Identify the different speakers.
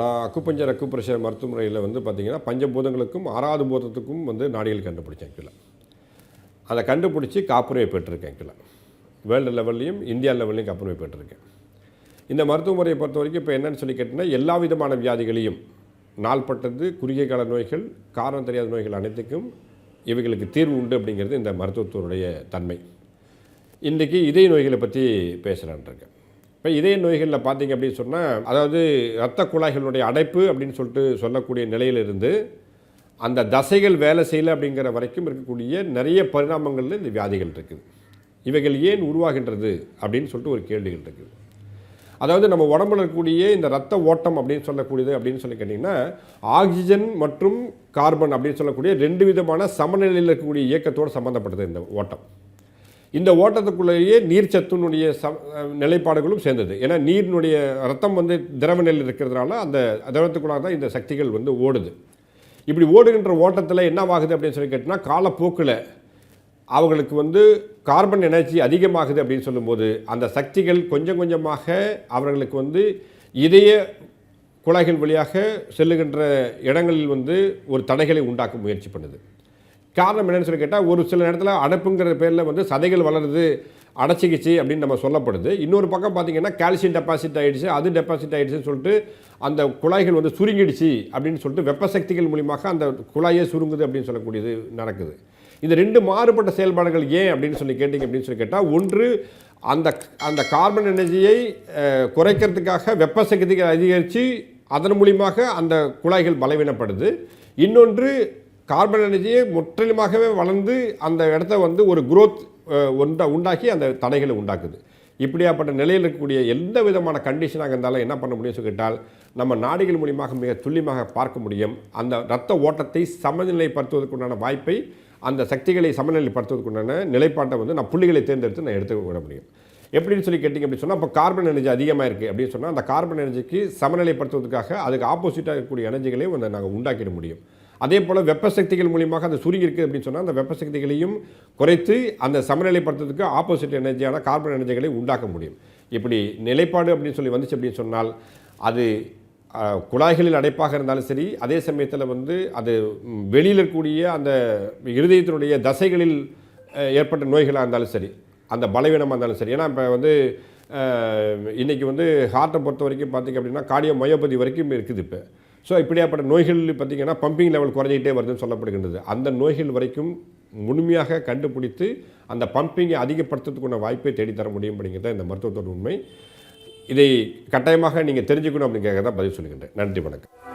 Speaker 1: நான் acupuncture acupressure மருத்துவமுறையில் வந்து பார்த்தீங்கன்னா பஞ்சபூதங்களுக்கும் ஆறாவது பூதத்துக்கும் வந்து நாடிகள் கண்டுபிடிச்சேன் ஆக்சுவலாக அதை கண்டுபிடிச்சி காப்புரிமை பெற்றிருக்கேன் ஆக்சுவலாக வேர்ல்டு லெவல்லையும் இந்தியா லெவல்லையும் காப்புரிமை பெற்றிருக்கேன். இந்த மருத்துவ முறையை பொறுத்த வரைக்கும் இப்போ என்னென்னு சொல்லி கேட்டிங்கன்னா எல்லா விதமான வியாதிகளையும் நாள்பட்டது குறுகிய கால நோய்கள் காரணம் தெரியாத நோய்கள் அனைத்துக்கும் இவைகளுக்கு தீர்வு உண்டு அப்படிங்கிறது இந்த மருத்துவத்துடைய தன்மை. இன்றைக்கி இதய நோய்களை பற்றி பேசுகிறான்ருக்கேன் இப்போ இதய நோய்களில் பார்த்தீங்க அப்படின்னு சொன்னால் அதாவது இரத்த குழாய்களுடைய அடைப்பு அப்படின்னு சொல்லிட்டு சொல்லக்கூடிய நிலையிலிருந்து அந்த தசைகள் வேலை செய்யலை அப்படிங்கிற வரைக்கும் இருக்கக்கூடிய நிறைய பரிணாமங்களில் இந்த வியாதிகள் இருக்குது. இவைகள் ஏன் உருவாகின்றது அப்படின்னு சொல்லிட்டு ஒரு கேள்விகள் இருக்குது. அதாவது நம்ம உடம்புல இருக்கக்கூடிய இந்த ரத்த ஓட்டம் அப்படின்னு சொல்லக்கூடியது அப்படின்னு சொல்லி கேட்டிங்கன்னா ஆக்சிஜன் மற்றும் கார்பன் அப்படின்னு சொல்லக்கூடிய ரெண்டு விதமான சமநிலையில் இருக்கக்கூடிய இயக்கத்தோடு சம்மந்தப்பட்டது இந்த ஓட்டம். இந்த ஓட்டத்துக்குள்ளேயே நீர்ச்சத்துனுடைய ச நிலைப்பாடுகளும் சேர்ந்தது. ஏன்னா நீரினுடைய ரத்தம் வந்து திரவ நிலையில் இருக்கிறதுனால அந்த திரவத்துக்குள்ளாக தான் இந்த சக்திகள் வந்து ஓடுது. இப்படி ஓடுகின்ற ஓட்டத்தில் என்னவாகுது அப்படின்னு சொல்லி கேட்டிங்கன்னா காலப்போக்கில் அவங்களுக்கு வந்து கார்பன் எனர்ஜி அதிகமாகுது அப்படின்னு சொல்லும்போது அந்த சக்திகள் கொஞ்சம் கொஞ்சமாக அவர்களுக்கு வந்து இதய குழாய்கள் வழியாக செல்லுகின்ற இடங்களில் வந்து ஒரு தடைகளை உண்டாக்க முயற்சி பண்ணுது. காரணம் என்னன்னு சொல்லி கேட்டால் ஒரு சில நேரத்தில் அடைப்புங்கிற பேரில் வந்து சதைகள் வளருது அடைச்சிக்கிச்சு அப்படின்னு நம்ம சொல்லப்படுது. இன்னொரு பக்கம் பார்த்தீங்கன்னா கால்சியம் டெபாசிட் ஆகிடுச்சு அது டெபாசிட் ஆகிடுச்சுன்னு சொல்லிட்டு அந்த குழாய்கள் வந்து சுருங்கிடுச்சு அப்படின்னு சொல்லிட்டு வெப்ப சக்திகள் மூலியமாக அந்த குழாயே சுருங்குது அப்படின்னு சொல்லக்கூடியது நடக்குது. இந்த ரெண்டு மாறுபட்ட செயல்பாடுகள் ஏன் அப்படின்னு சொல்லி கேட்டிங்க அப்படின்னு சொல்லி கேட்டால் ஒன்று அந்த அந்த கார்பன் எனர்ஜியை குறைக்கிறதுக்காக வெப்பசக்திகள் அதிகரித்து அதன் மூலியமாக அந்த குழாய்கள் பலவீனப்படுது. இன்னொன்று கார்பன் எனர்ஜியை முற்றிலுமாகவே வளர்ந்து அந்த இடத்த வந்து ஒரு குரோத் அஹ், உண்டா உண்டாக்கி அந்த தடைகளை உண்டாக்குது. இப்படியாப்பட்ட நிலையில் இருக்கக்கூடிய எந்த விதமான கண்டிஷனாக இருந்தாலும் என்ன பண்ண முடியும்னு சொல்லி கேட்டால் நம்ம நாடிகள் மூலியமாக மிக துல்லியமாக பார்க்க முடியும். அந்த இரத்த ஓட்டத்தை சமநிலைப்படுத்துவதற்குண்டான வாய்ப்பை அந்த சக்திகளை சமநிலைப்படுத்துவதற்குண்டான நிலைப்பாட்டை வந்து நான் புள்ளிகளை தேர்ந்தெடுத்து நான் எடுத்து முடியும். எப்படின்னு சொல்லி கேட்டிங்க அப்படின்னு சொன்னால் இப்போ கார்பன் எனர்ஜி அதிகமாக இருக்குது அப்படின்னு சொன்னால் அந்த கார்பன் எனர்ஜிக்கு சமநிலைப்படுத்துவதற்காக அதுக்கு ஆப்போசிட்டாக இருக்கக்கூடிய எனர்ஜிகளையும் வந்து நாங்கள் உண்டாக்கிட முடியும். அதே போல் வெப்ப சக்திகள் மூலியமாக அந்த சுருங்கி இருக்குது அப்படின்னு சொன்னால் அந்த வெப்ப சக்திகளையும் குறைத்து அந்த சமநிலைப்படுத்துறதுக்கு ஆப்போசிட் எனர்ஜியான கார்பன் எனர்ஜிகளை உண்டாக்க முடியும். இப்படி நிலைப்பாடு அப்படின்னு சொல்லி வந்துச்சு அப்படின்னு சொன்னால் அது குழாய்களில் அடைப்பாக இருந்தாலும் சரி அதே சமயத்தில் வந்து அது வெளியில் இருக்கக்கூடிய அந்த இருதயத்தினுடைய தசைகளில் ஏற்பட்ட நோய்களாக இருந்தாலும் சரி அந்த பலவீனமாக இருந்தாலும் சரி. ஏன்னா இப்போ வந்து இன்றைக்கி வந்து ஹார்ட்டை பொறுத்த வரைக்கும் பார்த்திங்க அப்படின்னா கார்டியோ மயோபதி வரைக்கும் இருக்குது இப்போ. ஸோ இப்படியாப்பட்ட நோய்கள் பார்த்திங்கன்னா பம்பிங் லெவல் குறைஞ்சிக்கிட்டே வருதுன்னு சொல்லப்படுகின்றது. அந்த நோய்கள் வரைக்கும் முழுமையாக கண்டுபிடித்து அந்த பம்பிங்கை அதிகப்படுத்துறதுக்குள்ள வாய்ப்பை தேடித்தர முடியும் அப்படிங்கிறத இந்த மருத்துவத்தோட உண்மை. இதை கட்டாயமாக நீங்கள் தெரிஞ்சுக்கணும் அப்படிங்கிறத பதில் சொல்லுகின்றேன். நன்றி வணக்கம்.